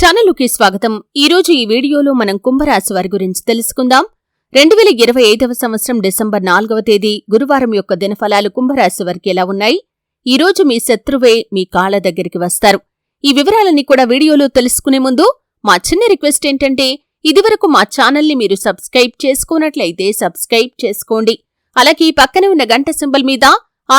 ఛానల్కి స్వాగతం. ఈరోజు ఈ వీడియోలో మనం కుంభరాశి వారి గురించి తెలుసుకుందాం. రెండు వేల ఇరవై ఐదవ సంవత్సరం డిసెంబర్ నాలుగవ తేదీ గురువారం యొక్క దినఫలాలు కుంభరాశి వారికి ఎలా ఉన్నాయి? ఈ రోజు మీ శత్రువే మీ కాళ్ళ దగ్గరికి వస్తారు. ఈ వివరాలన్నీ కూడా వీడియోలో తెలుసుకునే ముందు మా చిన్న రిక్వెస్ట్ ఏంటంటే ఇదివరకు మా ఛానల్ని మీరు సబ్స్క్రైబ్ చేసుకున్నట్లయితే సబ్స్క్రైబ్ చేసుకోండి. అలాగే ఈ పక్కనే ఉన్న గంట సింబల్ మీద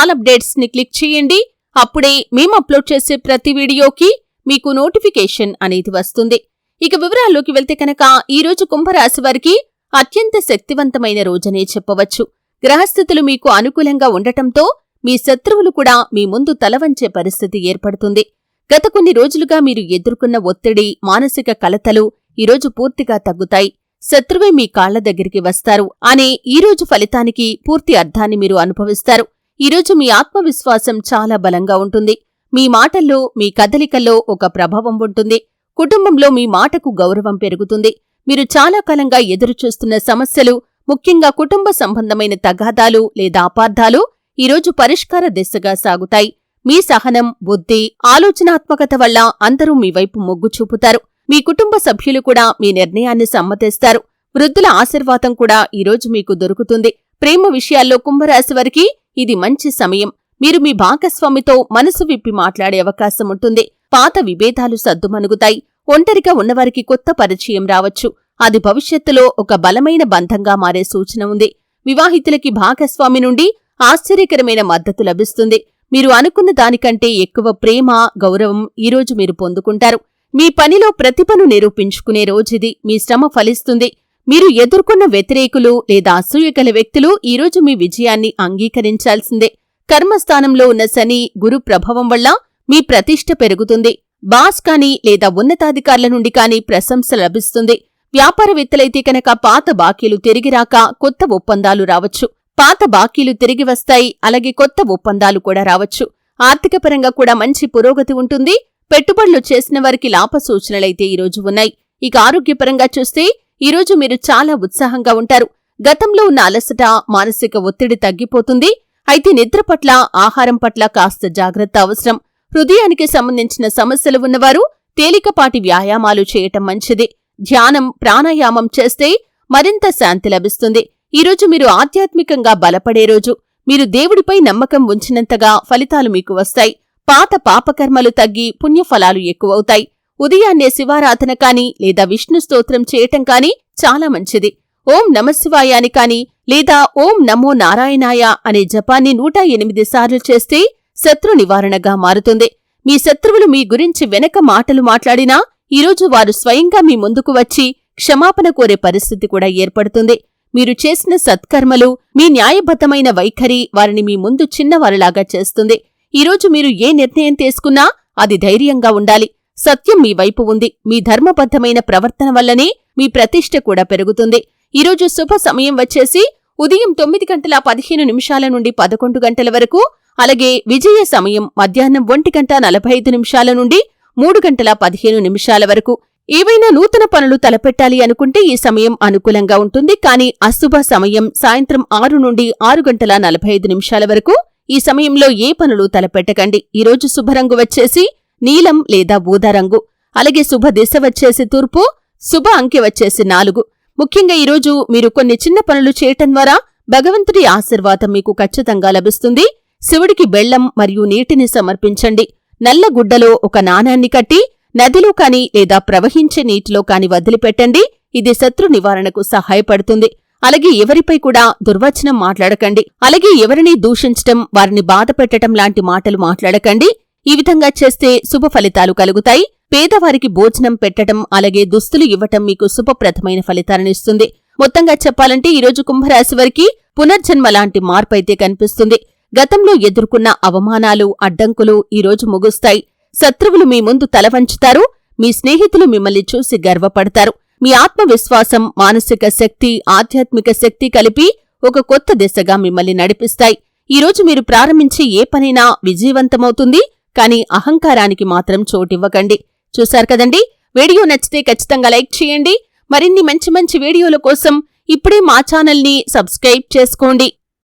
ఆల్ అప్డేట్స్ని క్లిక్ చేయండి. అప్పుడే మేము అప్లోడ్ చేసే ప్రతి వీడియోకి మీకు నోటిఫికేషన్ అనేది వస్తుంది. ఇక వివరాల్లోకి వెళ్తే కనుక ఈ రోజు కుంభరాశి వారికి అత్యంత శక్తివంతమైన రోజనే చెప్పవచ్చు. గ్రహస్థితులు మీకు అనుకూలంగా ఉండటంతో మీ శత్రువులు కూడా మీ ముందు తలవంచే పరిస్థితి ఏర్పడుతుంది. గత కొన్ని రోజులుగా మీరు ఎదుర్కొన్న ఒత్తిడి మానసిక కలతలు ఈరోజు పూర్తిగా తగ్గుతాయి. శత్రువే మీ కాళ్ళ దగ్గరికి వస్తారు. అనే ఈరోజు ఫలితానికి పూర్తి అర్థాన్ని మీరు అనుభవిస్తారు. ఈరోజు మీ ఆత్మవిశ్వాసం చాలా బలంగా ఉంటుంది. మీ మాటల్లో మీ కదలికల్లో ఒక ప్రభావం ఉంటుంది. కుటుంబంలో మీ మాటకు గౌరవం పెరుగుతుంది. మీరు చాలా కాలంగా ఎదురుచూస్తున్న సమస్యలు ముఖ్యంగా కుటుంబ సంబంధమైన తగాదాలు లేదా అపార్థాలు ఈరోజు పరిష్కార దిశగా సాగుతాయి. మీ సహనం బుద్ధి ఆలోచనాత్మకత వల్ల అందరూ మీ వైపు మొగ్గు చూపుతారు. మీ కుటుంబ సభ్యులు కూడా మీ నిర్ణయాన్ని సమ్మతిస్తారు. వృద్ధుల ఆశీర్వాదం కూడా ఈరోజు మీకు దొరుకుతుంది. ప్రేమ విషయాల్లో కుంభరాశి వారికి ఇది మంచి సమయం. మీరు మీ భాగస్వామితో మనసు విప్పి మాట్లాడే అవకాశం ఉంటుంది. పాత విభేదాలు సద్దుమణుగుతాయి. ఒంటరిగా ఉన్నవారికి కొత్త పరిచయం రావచ్చు. అది భవిష్యత్తులో ఒక బలమైన బంధంగా మారే సూచన ఉంది. వివాహితులకి భాగస్వామి నుండి ఆశ్చర్యకరమైన మద్దతు లభిస్తుంది. మీరు అనుకున్న దానికంటే ఎక్కువ ప్రేమ గౌరవం ఈరోజు మీరు పొందుకుంటారు. మీ పనిలో ప్రతిభను నిరూపించుకునే రోజుది మీ శ్రమ ఫలిస్తుంది. మీరు ఎదుర్కొన్న వ్యతిరేకులు లేదా అసూయగల వ్యక్తులు ఈరోజు మీ విజయాన్ని అంగీకరించాల్సిందే. కర్మస్థానంలో ఉన్న శని గురు ప్రభావం వల్ల మీ ప్రతిష్ట పెరుగుతుంది. బాస్ కాని లేదా ఉన్నతాధికారుల నుండి కాని ప్రశంస లభిస్తుంది. వ్యాపారవేత్తలైతే కనుక పాత బాకీలు తిరిగి రాక కొత్త ఒప్పందాలు రావచ్చు. పాత బాకీలు తిరిగి వస్తాయి అలాగే కొత్త ఒప్పందాలు కూడా రావచ్చు. ఆర్థికపరంగా కూడా మంచి పురోగతి ఉంటుంది. పెట్టుబడులు చేసిన వారికి లాభ సూచనలైతే ఈరోజు ఉన్నాయి. ఇక ఆరోగ్యపరంగా చూస్తే ఈరోజు మీరు చాలా ఉత్సాహంగా ఉంటారు. గతంలో ఉన్న అలసట మానసిక ఒత్తిడి తగ్గిపోతుంది. అయితే నిద్ర పట్ల ఆహారం పట్ల కాస్త జాగ్రత్త అవసరం. హృదయానికి సంబంధించిన సమస్యలు ఉన్నవారు తేలికపాటి వ్యాయామాలు చేయటం మంచిది. ధ్యానం ప్రాణాయామం చేస్తే మరింత శాంతి లభిస్తుంది. ఈరోజు మీరు ఆధ్యాత్మికంగా బలపడే రోజు. మీరు దేవుడిపై నమ్మకం ఉంచినంతగా ఫలితాలు మీకు వస్తాయి. పాత పాపకర్మలు తగ్గి పుణ్యఫలాలు ఎక్కువవుతాయి. ఉదయాన్నే శివారాధన కానీ లేదా విష్ణు స్తోత్రం చేయటం కానీ చాలా మంచిది. ఓం నమశివాయ అని కాని లేదా ఓం నమో నారాయణాయ అనే జపాన్ని నూట ఎనిమిది సార్లు చేస్తే శత్రు నివారణగా మారుతుంది. మీ శత్రువులు మీ గురించి వెనక మాటలు మాట్లాడినా ఈరోజు వారు స్వయంగా మీ ముందుకు వచ్చి క్షమాపణ కోరే పరిస్థితి కూడా ఏర్పడుతుంది. మీరు చేసిన సత్కర్మలు మీ న్యాయబద్ధమైన వైఖరి వారిని మీ ముందు చిన్నవారిలాగా చేస్తుంది. ఈరోజు మీరు ఏ నిర్ణయం తీసుకున్నా అది ధైర్యంగా ఉండాలి. సత్యం మీ వైపు ఉంది. మీ ధర్మబద్ధమైన ప్రవర్తన వల్లనే మీ ప్రతిష్ట కూడా పెరుగుతుంది. ఈరోజు శుభ సమయం వచ్చేసి ఉదయం తొమ్మిది గంటల పదిహేను నిమిషాల నుండి పదకొండు గంటల వరకు అలాగే విజయ సమయం మధ్యాహ్నం ఒంటి గంట నలభై ఐదు నిమిషాల నుండి మూడు గంటల పదిహేను నిమిషాల వరకు. ఏవైనా నూతన పనులు తలపెట్టాలి అనుకుంటే ఈ సమయం అనుకూలంగా ఉంటుంది. కానీ అశుభ సమయం సాయంత్రం ఆరు నుండి ఆరు గంటల నలభై ఐదు నిమిషాల వరకు ఈ సమయంలో ఏ పనులు తలపెట్టకండి. ఈరోజు శుభరంగు వచ్చేసి నీలం లేదా ఊదా రంగు అలాగే శుభ దిశ వచ్చేసి తూర్పు శుభ అంకె వచ్చేసి నాలుగు. ముఖ్యంగా ఈరోజు మీరు కొన్ని చిన్న పనులు చేయటం ద్వారా భగవంతుడి ఆశీర్వాదం మీకు ఖచ్చితంగా లభిస్తుంది. శివుడికి బెల్లం మరియు నీటిని సమర్పించండి. నల్ల గుడ్డలో ఒక నాణాన్ని కట్టి నదిలో కాని లేదా ప్రవహించే నీటిలో కాని వదిలిపెట్టండి. ఇది శత్రు నివారణకు సహాయపడుతుంది. అలాగే ఎవరిపై కూడా దుర్వచనం మాట్లాడకండి. అలాగే ఎవరిని దూషించటం వారిని బాధ పెట్టడం లాంటి మాటలు మాట్లాడకండి. ఈ విధంగా చేస్తే శుభ ఫలితాలు కలుగుతాయి. పేదవారికి భోజనం పెట్టడం అలాగే దుస్తులు ఇవ్వటం మీకు శుభప్రదమైన ఫలితాలనిస్తుంది మొత్తంగా చెప్పాలంటే ఈరోజు కుంభరాశి వారికి పునర్జన్మ లాంటి మార్పైతే కనిపిస్తుంది. గతంలో ఎదుర్కొన్న అవమానాలు అడ్డంకులు ఈరోజు ముగుస్తాయి. శత్రువులు మీ ముందు తల వంచుతారు. మీ స్నేహితులు మిమ్మల్ని చూసి గర్వపడతారు. మీ ఆత్మవిశ్వాసం మానసిక శక్తి ఆధ్యాత్మిక శక్తి కలిపి ఒక కొత్త దిశగా మిమ్మల్ని నడిపిస్తాయి. ఈరోజు మీరు ప్రారంభించే ఏ పనైనా విజయవంతమవుతుంది. కానీ అహంకారానికి మాత్రం చోటివ్వకండి. చూశారు కదండి? వీడియో నచ్చితే ఖచ్చితంగా లైక్ చేయండి. మరిన్ని మంచి మంచి వీడియోల కోసం ఇప్పుడే మా ఛానల్ని సబ్స్క్రైబ్ చేసుకోండి.